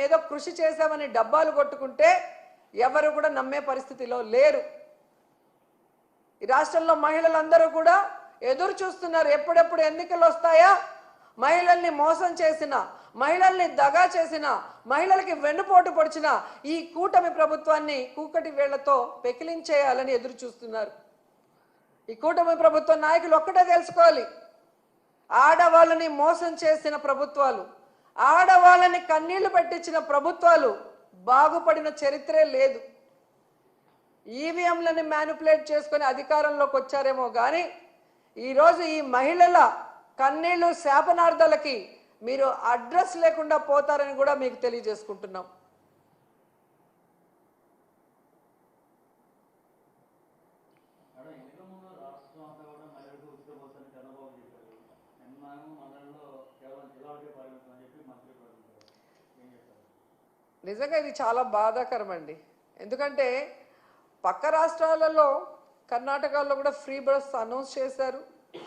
ఏదో కృషి చేశామని డబ్బాలు కొట్టుకుంటే ఎవరు కూడా నమ్మే పరిస్థితిలో లేరు. ఈ రాష్ట్రంలో మహిళలందరూ కూడా ఎదురు చూస్తున్నారు. ఎప్పుడెప్పుడు ఎన్నికలు వస్తాయా? మహిళల్ని మోసం చేసిన మహిళల్ని దగా చేసిన మహిళలకి వెన్నుపోటు పొడిచిన ఈ కూటమి ప్రభుత్వాన్ని కూకటి వేళ్ళతో పెకిలించేయాలని ఎదురు చూస్తున్నారు. ఈ కూటమి ప్రభుత్వ నాయకులు ఒక్కటే తెలుసుకోవాలి. ఆడవాళ్ళని మోసం చేసిన ప్రభుత్వాలు వాళ్ళని కన్నీళ్ళు పెట్టించిన ప్రభుత్వాలు బాగుపడిన చరిత్రే లేదు. ఈవీఎంలని మ్యానిపులేట్ చేసుకొని అధికారంలోకి వచ్చారేమో కానీ ఈరోజు ఈ మహిళల కన్నీళ్ళు శాపనార్థాలకి మీరు అడ్రస్ లేకుండా పోతారని కూడా మీకు తెలియజేసుకుంటున్నాం. నిజంగా ఇది చాలా బాధాకరం అండి ఎందుకంటే పక్క రాష్ట్రాలలో కర్ణాటకలో కూడా ఫ్రీ బస్ అనౌన్స్ చేశారు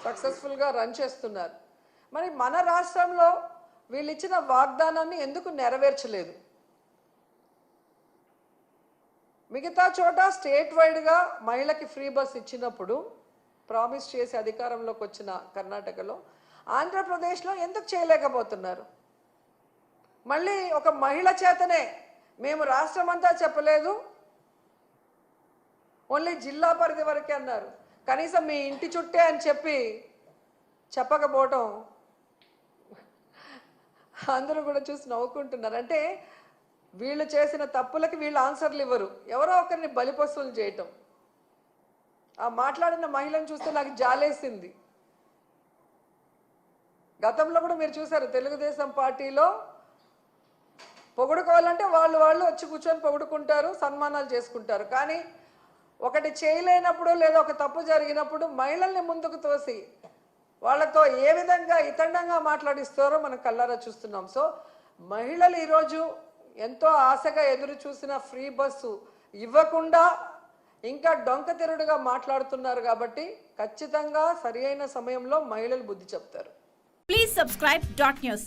సక్సెస్ఫుల్గా రన్ చేస్తున్నారు. మరి మన రాష్ట్రంలో వీళ్ళు ఇచ్చిన వాగ్దానాన్ని ఎందుకు నెరవేర్చలేదు? మిగతా చోట స్టేట్ వైడ్గా మహిళకి ఫ్రీ బస్ ఇచ్చినప్పుడు ప్రామిస్ చేసి అధికారంలోకి వచ్చిన కర్ణాటకలో ఆంధ్రప్రదేశ్లో ఎందుకు చేయలేకపోతున్నారు? మళ్ళీ ఒక మహిళ చేతనే మేము రాష్ట్రం అంతా చెప్పలేదు. ఓన్లీ జిల్లా పరిధి వరకే అన్నారు. కనీసం మీ ఇంటి చుట్టే అని చెప్పి చెప్పకపోవటం అందరూ కూడా చూసి నవ్వుకుంటున్నారు. అంటే వీళ్ళు చేసిన తప్పులకి వీళ్ళు ఆన్సర్లు ఇవ్వరు. ఎవరో ఒకరిని బలిపశువులు చేయటం. ఆ మాట్లాడిన మహిళను చూస్తే నాకు జాలేసింది. గతంలో కూడా మీరు చూసారు తెలుగుదేశం పార్టీలో పొగుడుకోవాలంటే వాళ్ళు వాళ్ళు వచ్చి కూర్చొని పొగుడుకుంటారు సన్మానాలు చేసుకుంటారు. కానీ ఒకటి చేయలేనప్పుడు లేదా ఒక తప్పు జరిగినప్పుడు మహిళల్ని ముందుకు తోసి వాళ్ళతో ఏ విధంగా ఇతండంగా మాట్లాడిస్తారో మనం కల్లారా చూస్తున్నాం. సో మహిళలు ఈరోజు ఎంతో ఆశగా ఎదురు చూసిన ఫ్రీ బస్సు ఇవ్వకుండా ఇంకా డొంకతిరుడుగా మాట్లాడుతున్నారు కాబట్టి ఖచ్చితంగా సరి అయిన సమయంలో మహిళలు బుద్ధి చెప్తారు. Please subscribe dot news